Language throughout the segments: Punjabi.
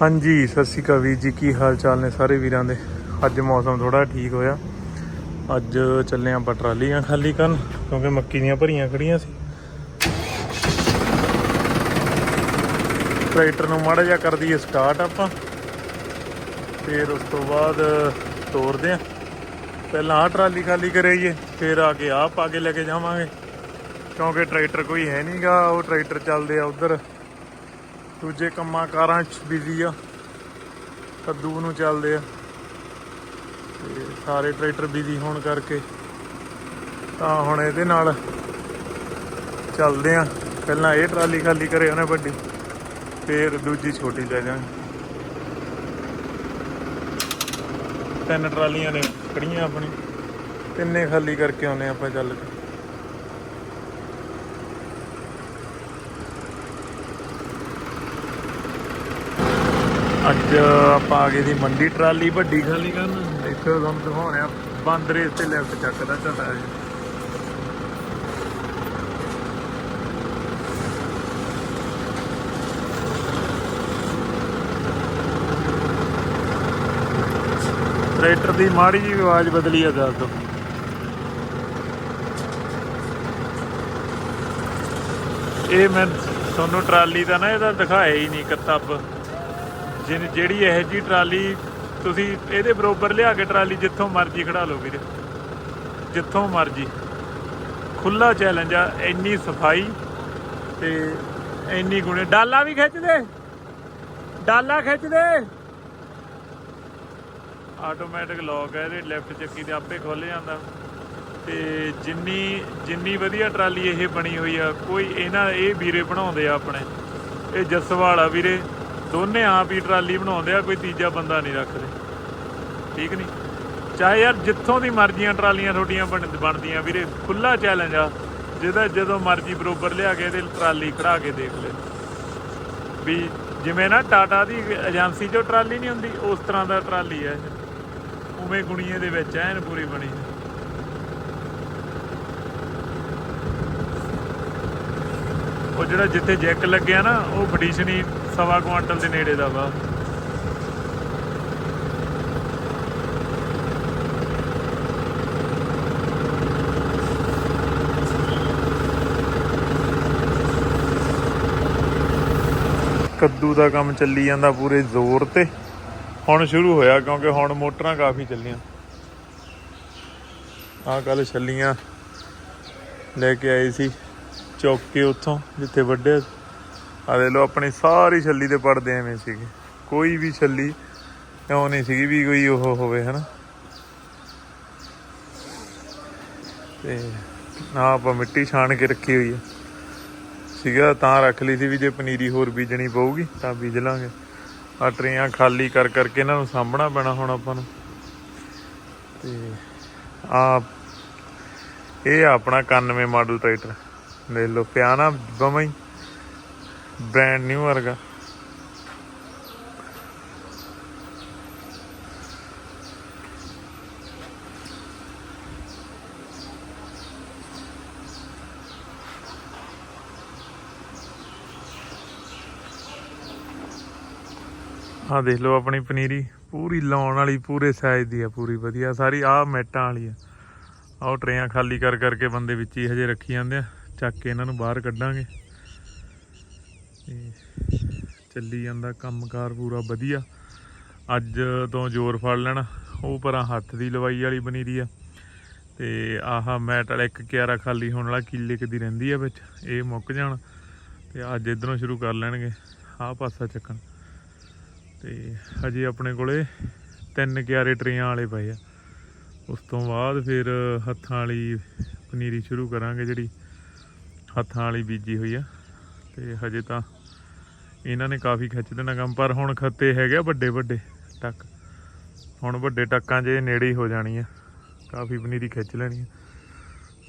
ਹਾਂਜੀ, ਸਤਿ ਸ਼੍ਰੀ ਅਕਾਲ ਵੀਰ ਜੀ, ਕੀ ਹਾਲ ਚਾਲ ਨੇ ਸਾਰੇ ਵੀਰਾਂ ਦੇ? ਅੱਜ ਮੌਸਮ ਥੋੜਾ ਠੀਕ ਹੋਇਆ। ਅੱਜ ਚੱਲੇ ਆਪਾਂ ਟਰਾਲੀਆਂ ਖਾਲੀ ਕਰਨ, ਕਿਉਂਕਿ ਮੱਕੀ ਦੀਆਂ ਭਰੀਆਂ ਖੜੀਆਂ ਸੀ। ਟਰੈਕਟਰ ਨੂੰ ਮਾੜਾ ਜਿਹਾ ਕਰ ਦਈਏ ਸਟਾਰਟ ਆਪਾਂ, ਫਿਰ ਉਸ ਤੋਂ ਬਾਅਦ ਤੋਰਦੇ ਆ ਪਹਿਲਾਂ ਆਹ ਟਰਾਲੀ ਖਾਲੀ ਕਰਾਈਏ, ਫਿਰ ਆ ਕੇ ਆਹ ਪਾ ਕੇ ਲੈ ਕੇ ਜਾਵਾਂਗੇ। ਕਿਉਂਕਿ ਟਰੈਕਟਰ ਕੋਈ ਹੈ ਨਹੀਂਗਾ ਉਹ ਟਰੈਕਟਰ ਚੱਲਦੇ ਆ ਉਧਰ। ਦੂਜੇ ਕੰਮਾਂ ਕਾਰਾਂ 'ਚ ਬਿਜ਼ੀ ਆ। ਕੱਦੂ ਨੂੰ ਚੱਲਦੇ ਆ। ਤੇ ਸਾਰੇ ਟਰੈਕਟਰ ਬਿਜ਼ੀ ਹੋਣ ਕਰਕੇ ਤਾਂ ਹੁਣ ਇਹਦੇ ਨਾਲ ਚੱਲਦੇ ਆ। ਪਹਿਲਾਂ ਇਹ ਟਰਾਲੀ ਖਾਲੀ ਕਰੇ ਉਹਨੇ ਵੱਡੀ, ਫਿਰ ਦੂਜੀ ਛੋਟੀ ਲੈ ਜਾਵਾਂਗੇ। ਤਿੰਨ ਟਰਾਲੀਆਂ ਨੇ ਖੜੀਆਂ ਆਪਣੀ, ਤਿੰਨੇ ਖਾਲੀ ਕਰਕੇ ਆਉਨੇ ਆਪਾਂ ਚੱਲ ਕੇ। ਅੱਜ ਆਪਾਂ ਆ ਗਏ ਦੀ ਮੰਡੀ ਟਰਾਲੀ ਵੱਡੀ। ਖਾਲੀ ਕਰਨ ਦੇਖੋ ਤੁਹਾਨੂੰ ਦਿਖਾਉਣਿਆ ਬੰਦ ਰੇਸ ਤੇ ਲੈਫਟ ਚੱਕਦਾ ਝਟਾ ਜੀ ਟਰੈਕਟਰ ਦੀ ਮਾੜੀ ਜਿਹੀ ਆਵਾਜ਼ ਬਦਲੀ ਆ, ਦੱਸ ਦੋ ਇਹ ਮੈਂ ਤੁਹਾਨੂੰ ਟਰਾਲੀ ਦਾ ਨਾ ਇਹਦਾ ਦਿਖਾਇਆ ਹੀ ਨਹੀਂ ਕਿਤਾਬ ਜਿਨ ਜਿਹੜੀ ਇਹ ਜੀ ਟਰਾਲੀ ਤੁਸੀਂ ਇਹਦੇ ਬਰੋਬਰ ਲਿਆ ਕੇ ਟਰਾਲੀ ਜਿੱਥੋਂ ਮਰਜ਼ੀ ਖੜਾ ਲਓ ਵੀਰੇ। ਜਿੱਥੋਂ ਮਰਜ਼ੀ। ਖੁੱਲਾ ਚੈਲੰਜ ਆ, ਇੰਨੀ ਸਫ਼ਾਈ ਤੇ ਇੰਨੀ ਗੁਣੇ ਡਾਲਾ ਵੀ ਖਿੱਚ ਦੇ। ਡਾਲਾ ਖਿੱਚ ਦੇ। ਆਟੋਮੈਟਿਕ ਲੌਕ ਹੈ ਇਹਦੇ ਲੈਫਟ ਚੱਕੀ ਦੇ ਆਪੇ ਖੁੱਲ ਜਾਂਦਾ। ਤੇ ਜਿੰਨੀ ਜਿੰਨੀ ਵਧੀਆ ਟਰਾਲੀ ਇਹ ਬਣੀ ਹੋਈ ਆ, ਕੋਈ ਇਹਨਾਂ ਇਹ ਵੀਰੇ ਬਣਾਉਂਦੇ ਆ ਆਪਣੇ। ਇਹ ਜਸਵਾਲ ਆ ਵੀਰੇ। ਦੋਨੇ ਆਪ ਹੀ ਟਰਾਲੀ ਬਣਾਉਂਦੇ ਆ, ਕੋਈ ਤੀਜਾ ਬੰਦਾ ਨਹੀਂ ਰੱਖਦੇ। ਠੀਕ ਨਹੀਂ? ਚਾਹੇ ਯਾਰ ਜਿੱਥੋਂ ਦੀ ਮਰਜ਼ੀਆਂ ਟਰਾਲੀਆਂ ਤੁਹਾਡੀਆਂ ਬਣ- ਬਣਦੀਆਂ। ਵੀਰੇ ਖੁੱਲਾ ਚੈਲੰਜ ਆ। ਜਿਹਦਾ ਜਦੋਂ ਮਰਜ਼ੀ ਬਰੋਬਰ ਲਿਆ ਕੇ ਇਹਦੇ ਟਰਾਲੀ ਖੜਾ ਕੇ ਦੇਖ ਲੈ। ਵੀ ਜਿਵੇਂ ਨਾ ਟਾਟਾ ਦੀ ਏਜੰਸੀ ਚੋਂ ਟਰਾਲੀ ਨਹੀਂ ਹੁੰਦੀ, ਉਸ ਤਰ੍ਹਾਂ ਦਾ ਟਰਾਲੀ ਹੈ ਉਵੇਂ ਗੁਣੀਏ ਦੇ ਵਿੱਚ ਐਨ ਪੂਰੀ ਬਣੀ ਉਹ ਜਿਹੜਾ ਜਿੱਥੇ ਜੈਕ ਲੱਗਿਆ ਨਾ, ਉਹ ਬਡੀਸ਼ਨੀ ਸਵਾ ਕੁਆਂਟਲ ਦੇ ਨੇੜੇ ਦਾ ਵਾ। ਕੱਦੂ ਦਾ ਕੰਮ ਚੱਲੀ ਜਾਂਦਾ ਪੂਰੇ ਜ਼ੋਰ ਤੇ। ਹੁਣ ਸ਼ੁਰੂ ਹੋਇਆ ਕਿਉਂਕਿ ਹੁਣ ਮੋਟਰਾਂ ਕਾਫੀ ਚੱਲੀਆਂ। ਆਹ ਕੱਲ ਛੱਲੀਆਂ ਲੈ ਕੇ ਆਏ ਸੀ ਚੌਕੇ ਉੱਥੋਂ, ਜਿੱਥੇ ਵੱਡੇ ਆ ਦੇ ਲੋ ਆਪਣੀ ਸਾਰੀ ਛੱਲੀ ਦੇ ਪੜਦੇ ਐਵੇਂ ਸੀਗੇ। ਕੋਈ ਵੀ ਛੱਲੀ ਇਉਂ ਨਹੀਂ ਸੀਗੀ ਵੀ ਕੋਈ ਉਹ ਹੋਵੇ, ਹਨਾ? ਤੇ ਨਾ ਆਪਾਂ ਮਿੱਟੀ ਛਾਣ ਕੇ ਰੱਖੀ ਹੋਈ ਹੈ ਸੀਗਾ, ਤਾਂ ਰੱਖ ਲਈ ਸੀ ਵੀ ਜੇ ਪਨੀਰੀ ਹੋਰ ਬੀਜਣੀ ਪਊਗੀ, ਤਾਂ ਬੀਜ ਲਾਂਗੇ। ਆ ਟਰੇਆਂ ਖਾਲੀ ਕਰ ਕਰਕੇ ਇਹਨਾਂ ਨੂੰ ਸਾਂਭਣਾ ਪੈਣਾ ਹੁਣ ਆਪਾਂ ਨੂੰ। ਤੇ ਆ, ਇਹ ਆ ਆਪਣਾ 91 ਮਾਡਲ ਟਰੈਕਟਰ। ਲੈ ਲੋ ਪਿਆ ਨਾ ਬਮਈ। ਬ੍ਰਾਂਡ ਨਿਊ ਵਰਗਾ। ਆ ਦੇਖ ਲਓ ਆਪਣੀ ਪਨੀਰੀ, ਪੂਰੀ ਲਾਉਣ ਵਾਲੀ, ਪੂਰੇ ਸਾਈਜ਼ ਦੀ ਆ, ਪੂਰੀ ਵਧੀਆ। ਸਾਰੀ ਆ ਮੈਟਾਂ ਵਾਲੀ ਆ। ਆਹ ਟਰੇਆਂ ਖਾਲੀ ਕਰ ਕਰਕੇ ਬੰਦੇ ਵਿੱਚ ਹੀ ਹਜੇ ਰੱਖੀ ਜਾਂਦੇ ਆ। ਚੱਕ ਕੇ ਇਹਨਾਂ ਨੂੰ ਬਾਹਰ ਕੱਢਾਂਗੇ। ਤੇ ਚੱਲੀ ਜਾਂਦਾ, ਕੰਮਕਾਰ ਪੂਰਾ ਵਧੀਆ। ਅੱਜ ਤੋਂ ਜ਼ੋਰ ਫੜ ਲੈਣਾ। ਉਹ ਪਰਾਂ ਹੱਥ ਦੀ ਲਵਾਈ ਵਾਲੀ ਪਨੀਰੀ ਆ। ਤੇ ਆਹ ਮੈਟ ਵਾਲਾ ਇੱਕ ਕਿਆਰਾ ਖਾਲੀ ਹੋਣ ਵਾਲਾ ਕਿੱਲੇ ਕੁ ਦੀ ਰਹਿੰਦੀ ਆ ਵਿੱਚ, ਇਹ ਮੁੱਕ ਜਾਣ। ਤੇ ਅੱਜ ਇਧਰੋਂ ਸ਼ੁਰੂ ਕਰ ਲੈਣਗੇ। ਆਹ ਪਾਸਾ ਚੱਕਣ। ਤੇ ਹਜੇ ਆਪਣੇ ਕੋਲੇ ਤਿੰਨ ਕਿਆਰੇ ਟਰੇਆਂ ਵਾਲੇ ਪਏ ਆ। ਉਸ ਤੋਂ ਬਾਅਦ ਫਿਰ ਹੱਥਾਂ ਵਾਲੀ ਪਨੀਰੀ ਸ਼ੁਰੂ ਕਰਾਂਗੇ ਜਿਹੜੀ ਹੱਥਾਂ ਵਾਲੀ ਬੀਜੀ ਹੋਈ ਆ। ਤੇ ਹਜੇ ਤਾਂ ਇਹਨਾਂ ਨੇ ਕਾਫੀ ਖਿੱਚ ਦੇਣਾ ਕੰਮ, ਪਰ ਹੁਣ ਖੱਤੇ ਹੈਗੇ ਆ ਵੱਡੇ ਵੱਡੇ ਟੱਕ। ਹੁਣ ਵੱਡੇ ਟੱਕਾਂ ਜੇ ਨੇੜੇ ਹੋ ਜਾਣੀ ਆ ਕਾਫੀ ਪਨੀਰੀ ਖਿੱਚ ਲੈਣੀ ਆ।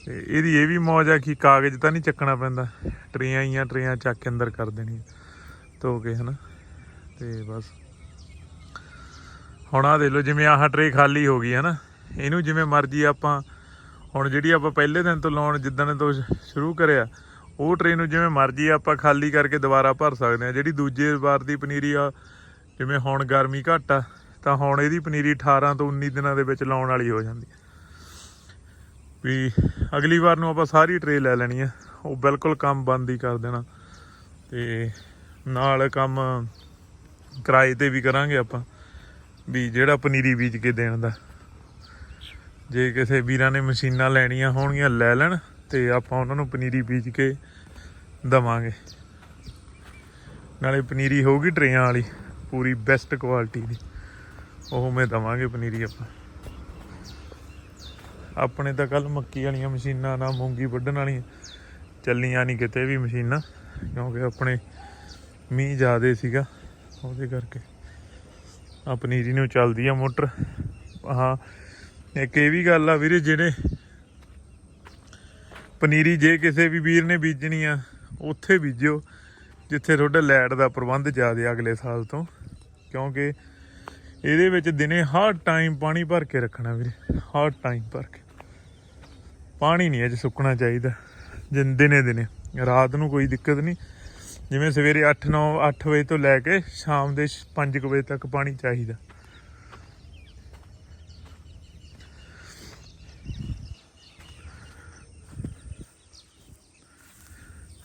ਤੇ ਇਹਦੀ ਇਹ ਵੀ ਮੌਜ ਆ ਕਿ ਕਾਗਜ਼ ਤਾਂ ਨਹੀਂ ਚੱਕਣਾ ਪੈਂਦਾ, ਟਰੇਆਂ ਹੀ ਆ ਟਰੇਆਂ ਚੱਕ ਕੇ ਅੰਦਰ ਕਰ ਦੇਣੀ ਧੋ ਕੇ ਹਨਾ। ਤੇ ਬਸ। ਹੁਣ ਆ ਦੇਖ ਲਓ, ਜਿਵੇਂ ਆਹ ਟਰੇ ਖਾਲੀ ਹੋ ਗਈ ਹੈ ਨਾ ਇਹਨੂੰ ਜਿਵੇਂ ਮਰਜ਼ੀ ਆਪਾਂ, ਹੁਣ ਜਿਹੜੀ ਆਪਾਂ ਪਹਿਲੇ ਦਿਨ ਤੋਂ ਲਾਉਣ, ਜਿੱਦਣ ਤੋਂ ਸ਼ੁਰੂ ਕਰਿਆ ਉਹ ਟਰੇ ਨੂੰ ਜਿਵੇਂ ਮਰਜ਼ੀ ਆਪਾਂ ਖਾਲੀ ਕਰਕੇ ਦੁਬਾਰਾ ਭਰ ਸਕਦੇ ਆ ਜਿਹੜੀ ਦੂਜੇ ਵਾਰ ਦੀ ਪਨੀਰੀ ਆ, ਜਿਵੇਂ ਹੁਣ ਗਰਮੀ ਘੱਟ ਆ, ਤਾਂ ਹੁਣ ਇਹਦੀ ਪਨੀਰੀ 18 ਤੋਂ 19 ਦਿਨਾਂ ਦੇ ਵਿੱਚ ਲਾਉਣ ਵਾਲੀ ਹੋ ਜਾਂਦੀ ਵੀ ਅਗਲੀ ਵਾਰ ਨੂੰ ਆਪਾਂ ਸਾਰੀ ਟਰੇ ਲੈ ਲੈਣੀ ਆ। ਉਹ ਬਿਲਕੁਲ ਕੰਮ ਬੰਦ ਹੀ ਕਰ ਦੇਣਾ। ਤੇ ਨਾਲ ਕੰਮ ਕਿਰਾਏ ਤੇ ਵੀ ਕਰਾਂਗੇ ਆਪਾਂ, ਵੀ ਜਿਹੜਾ ਪਨੀਰੀ ਬੀਜ ਕੇ ਦੇਣ ਦਾ। ਜੇ ਕਿਸੇ ਵੀਰਾਂ ਨੇ ਮਸ਼ੀਨਾਂ ਲੈਣੀਆਂ ਹੋਣਗੀਆਂ, ਲੈ ਲੈਣ ਤੇ ਆਪਾਂ ਉਹਨਾਂ ਨੂੰ ਪਨੀਰੀ ਬੀਜ ਕੇ ਦਵਾਂਗੇ। ਨਾਲੇ ਪਨੀਰੀ ਹੋਊਗੀ ਟਰੇਆਂ ਵਾਲੀ, ਪੂਰੀ ਬੈਸਟ ਕੁਆਲਿਟੀ ਦੀ। ਉਹ ਮੈਂ ਦਵਾਂਗੇ ਪਨੀਰੀ ਆਪਾਂ। ਆਪਣੇ ਤਾਂ ਕੱਲ ਮੱਕੀ ਵਾਲੀਆਂ ਮਸ਼ੀਨਾਂ ਨਾ ਮੂੰਗੀ ਵੱਢਣ ਵਾਲੀਆਂ। ਚੱਲੀਆਂ ਨਹੀਂ ਕਿਤੇ ਵੀ ਮਸ਼ੀਨਾਂ, ਕਿਉਂਕਿ ਆਪਣੇ ਮੀਂਹ ਜ਼ਿਆਦੇ ਸੀਗਾ, ਉਹਦੇ ਕਰਕੇ। ਆ ਪਨੀਰੀ ਨੂੰ ਚੱਲਦੀ ਆ ਮੋਟਰ। ਹਾਂ, ਇੱਕ ਇਹ ਵੀ ਗੱਲ ਆ ਵੀਰੇ, ਜਿਹੜੇ ਪਨੀਰੀ ਜੇ ਕਿਸੇ ਵੀ ਵੀਰ ਨੇ ਬੀਜਣੀ ਆ ਉੱਥੇ ਬੀਜਿਓ, ਜਿੱਥੇ ਤੁਹਾਡਾ ਲਾਈਟ ਦਾ ਪ੍ਰਬੰਧ ਜ਼ਿਆਦਾ ਅਗਲੇ ਸਾਲ ਤੋਂ। ਕਿਉਂਕਿ ਇਹਦੇ ਵਿੱਚ ਦਿਨੇ ਹਰ ਟਾਈਮ ਪਾਣੀ ਭਰ ਕੇ ਰੱਖਣਾ ਵੀਰੇ, ਹਰ ਟਾਈਮ ਭਰ ਕੇ। ਪਾਣੀ ਨਹੀਂ ਅੱਜ ਸੁੱਕਣਾ ਚਾਹੀਦਾ, ਜਿੰ ਦਿਨੇ ਦਿਨੇ। ਰਾਤ ਨੂੰ ਕੋਈ ਦਿੱਕਤ ਨਹੀਂ। ਜਿਵੇਂ ਸਵੇਰੇ 8 9 8 ਵਜੇ ਤੋਂ ਲੈ ਕੇ ਸ਼ਾਮ ਦੇ 5 ਵਜੇ ਤੱਕ ਪਾਣੀ ਚਾਹੀਦਾ।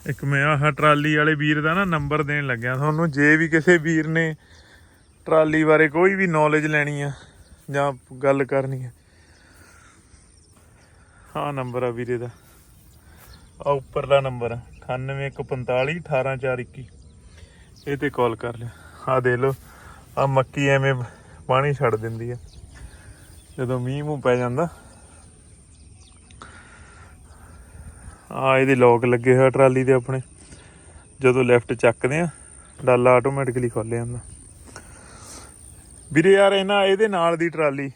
ਇੱਕ ਮੈਂ ਆਹ ਟਰਾਲੀ ਵਾਲੇ ਵੀਰ ਦਾ ਨਾ ਨੰਬਰ ਦੇਣ ਲੱਗਿਆ। ਤੁਹਾਨੂੰ ਜੇ ਵੀ ਕਿਸੇ ਵੀਰ ਨੇ ਟਰਾਲੀ ਬਾਰੇ ਕੋਈ ਵੀ ਨੌਲੇਜ ਲੈਣੀ ਆ ਜਾਂ ਗੱਲ ਕਰਨੀ ਆ ਹਾਂ ਨੰਬਰ ਆ ਵੀਰੇ ਦਾ। ਆ ਉੱਪਰਲਾ ਨੰਬਰ ਆ 9145 18421 ਇਹ ਤੇ ਕਾਲ ਕਰ ਲਿਆ ਆ ਦੇ ਲਓ ਆ ਮੱਕੀ ਐਵੇਂ ਪਾਣੀ ਛੱਡ ਦਿੰਦੀ ਆ। ਜਦੋਂ ਮੀਂਹ ਮੂੰਹ ਪੈ ਜਾਂਦਾ ਆ ਇਹਦੇ ਲੋਕ ਲੱਗੇ ਹੋਏ ਟਰਾਲੀ ਦੇ ਆਪਣੇ। ਜਦੋਂ ਲੈਫਟ ਚੱਕਦੇ ਆ, ਡਾਲਾ ਆਟੋਮੈਟਿਕਲੀ ਖੁੱਲ ਜਾਂਦਾ। ਵੀਰੇ ਯਾਰ, ਇਹਨਾਂ ਇਹਦੇ ਨਾਲ ਦੀ ਟਰਾਲੀ,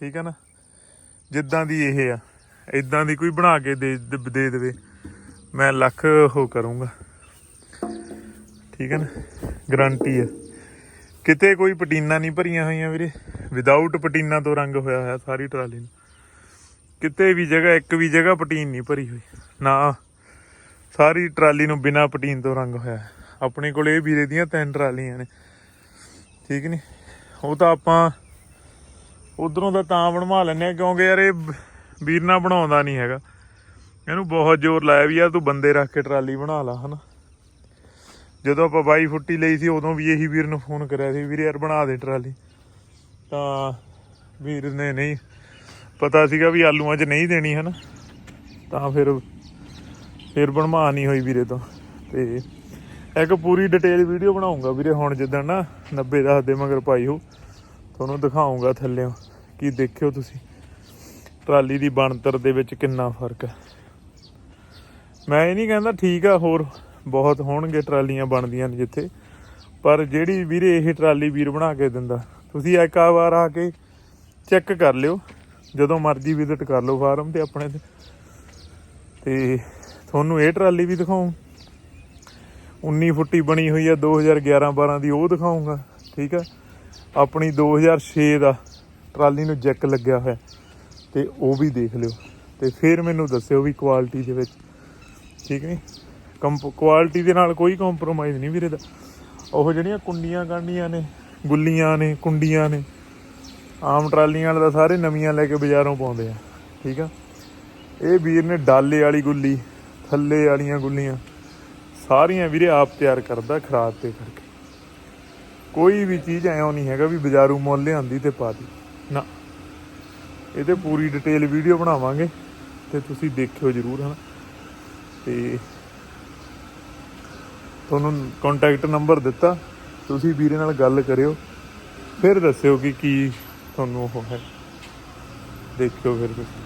ਠੀਕ ਹੈ ਨਾ? ਜਿੱਦਾਂ ਦੀ ਇਹ ਆ ਇਦਾਂ ਦੀ ਕੋਈ ਬਣਾ ਕੇ ਦੇ ਦੇ ਦੇਵੇ। ਮੈਂ ਲੱਖ ਉਹ ਕਰੂੰਗਾ। ਠੀਕ ਹੈ ਨਾ? ਗਰੰਟੀ ਆ। ਕਿਤੇ ਕੋਈ ਪਟੀਨਾ ਨਹੀਂ ਭਰੀਆਂ ਹੋਈਆਂ ਵੀਰੇ। ਵਿਦਆਊਟ ਪਟੀਨਾ ਤੋਂ ਰੰਗ ਹੋਇਆ ਹੋਇਆ ਸਾਰੀ ਟਰਾਲੀ ਨੂੰ। ਕਿਤੇ ਵੀ ਜਗ੍ਹਾ, ਇੱਕ ਵੀ ਜਗ੍ਹਾ ਪਟੀਨ ਨਹੀਂ ਭਰੀ ਹੋਈ। ਨਾ, ਸਾਰੀ ਟਰਾਲੀ ਨੂੰ ਬਿਨਾ ਪਟੀਨ ਤੋਂ ਰੰਗ ਹੋਇਆ ਆਪਣੇ ਕੋਲ ਇਹ ਵੀਰੇ ਦੀਆਂ ਤਿੰਨ ਟਰਾਲੀਆਂ ਨੇ। ਠੀਕ ਨਹੀਂ ਉਹ ਤਾਂ ਆਪਾਂ ਉਧਰੋਂ ਦਾ ਤਾਂ ਬਣਵਾ ਲੈਨੇ ਆ ਕਿਉਂਕਿ ਯਾਰ ਇਹ ਵੀਰ ਨਾ ਬਣਾਉਂਦਾ ਨਹੀਂ ਹੈਗਾ। ਇਹਨੂੰ ਬਹੁਤ ਜ਼ੋਰ ਲਾਇਆ ਵੀ ਯਾਰ ਤੂੰ ਬੰਦੇ ਰੱਖ ਕੇ ਟਰਾਲੀ ਬਣਾ ਲਾ, ਹਨਾ? ਜਦੋਂ ਆਪਾਂ ਬਾਈ ਫੁੱਟੀ ਲਈ ਸੀ, ਉਦੋਂ ਵੀ ਇਹੀ ਵੀਰ ਨੂੰ ਫੋਨ ਕਰਿਆ ਸੀ, ਵੀਰ ਯਾਰ ਬਣਾ ਦੇ ਟਰਾਲੀ। ਤਾਂ ਵੀਰ ਨੇ ਨਹੀਂ ਪਤਾ ਸੀਗਾ ਵੀ ਆਲੂਆਂ 'ਚ ਨਹੀਂ ਦੇਣੀ ਹਨਾ। ਤਾਂ ਫਿਰ ਫਿਰ ਬਣਵਾ ਨਹੀਂ ਹੋਈ ਵੀਰੇ ਤੋਂ। ਤੇ ਇੱਕ ਪੂਰੀ ਡਿਟੇਲ ਵੀਡੀਓ ਬਣਾਉਂਗਾ ਵੀਰੇ ਹੁਣ ਜਿੱਦਾਂ ਨਾ 90 10 ਦੇ ਮਗਰ ਪਾਈ ਹੋ ਤੁਹਾਨੂੰ ਦਿਖਾਉਂਗਾ ਥੱਲੇੋਂ ਕੀ ਦੇਖਿਓ ਤੁਸੀਂ। ਟਰਾਲੀ ਦੀ ਬਣਤਰ ਦੇ ਵਿੱਚ ਕਿੰਨਾ ਫ਼ਰਕ ਹੈ। ਮੈਂ ਇਹ ਨਹੀਂ ਕਹਿੰਦਾ ਠੀਕ ਆ, ਹੋਰ ਬਹੁਤ ਹੋਣਗੇ ਟਰਾਲੀਆਂ ਬਣਦੀਆਂ ਨੇ ਜਿੱਥੇ। ਪਰ ਜਿਹੜੀ ਵੀਰੇ ਇਹ ਟਰਾਲੀ ਵੀਰ ਬਣਾ ਕੇ ਦਿੰਦਾ, ਤੁਸੀਂ ਇੱਕ ਆ ਵਾਰ ਆ ਕੇ ਚੈੱਕ ਕਰ ਲਿਓ। ਜਦੋਂ ਮਰਜ਼ੀ ਵਿਜ਼ਿਟ ਕਰ ਲਓ ਫਾਰਮ ਤੇ ਆਪਣੇ ਤੇ। ਤੇ ਤੁਹਾਨੂੰ ਇਹ ਟਰਾਲੀ ਵੀ ਦਿਖਾਉਂ। 19 ਫੁੱਟੀ ਬਣੀ ਹੋਈ ਆ 2011 12 ਦੀ ਉਹ ਦਿਖਾਉਂਗਾ, ਠੀਕ ਆ? ਆਪਣੀ 2006 ਦਾ ਟਰਾਲੀ ਨੂੰ ਜੈਕ ਲੱਗਿਆ ਹੋਇਆ। ਤੇ ਉਹ ਵੀ ਦੇਖ ਲਿਓ। ਤੇ ਫਿਰ ਮੈਨੂੰ ਦੱਸਿਓ ਵੀ ਕੁਆਲਿਟੀ ਦੇ ਵਿੱਚ, ਠੀਕ ਨਹੀਂ ਕੰਪ ਕੁਆਲਿਟੀ ਦੇ ਨਾਲ ਕੋਈ ਕੰਪਰੋਮਾਈਜ਼ ਨਹੀਂ ਵੀਰੇ ਦਾ। ਉਹ ਜਿਹੜੀਆਂ ਕੁੰਡੀਆਂ ਕਾਂਡੀਆਂ ਨੇ, ਗੁੱਲੀਆਂ ਨੇ, ਕੁੰਡੀਆਂ ਨੇ ਆਮ ਟਰਾਲੀਆਂ ਵਾਲੇ ਤਾਂ ਸਾਰੇ ਨਵੀਆਂ ਲੈ ਕੇ ਬਾਜ਼ਾਰੋਂ ਪਾਉਂਦੇ ਆ, ਠੀਕ ਆ? ਇਹ ਵੀਰ ਨੇ ਡਾਲੇ ਵਾਲੀ ਗੁੱਲੀ, ਥੱਲੇ ਵਾਲੀਆਂ ਗੁੱਲੀਆਂ, ਸਾਰੀਆਂ ਵੀਰੇ ਆਪ ਤਿਆਰ ਕਰਦਾ ਖਰਾਦ ਤੇ ਕਰਕੇ। ਕੋਈ ਵੀ ਚੀਜ਼ ਐਂ ਨਹੀਂ ਹੈਗਾ ਵੀ ਬਾਜ਼ਾਰੂ ਮੁੱਲ ਲਿਆਂਦੀ ਤੇ ਪਾ ਦੀ। ਨਾ। ਇਹਦੇ ਪੂਰੀ ਡਿਟੇਲ ਵੀਡੀਓ ਬਣਾਵਾਂਗੇ ਤੇ ਤੁਸੀਂ ਦੇਖਿਓ ਜਰੂਰ, ਹਨਾ? ਤੇ ਤੁਹਾਨੂੰ ਕੰਟੈਕਟ ਨੰਬਰ ਦਿੱਤਾ, ਤੁਸੀਂ ਵੀਰੇ ਨਾਲ ਗੱਲ ਕਰਿਓ, ਫਿਰ ਦੱਸਿਓ ਕਿ ਕੀ ਤੁਹਾਨੂੰ ਉਹ ਹੈ। ਦੇਖਿਓ ਫਿਰ ਤੁਸੀਂ।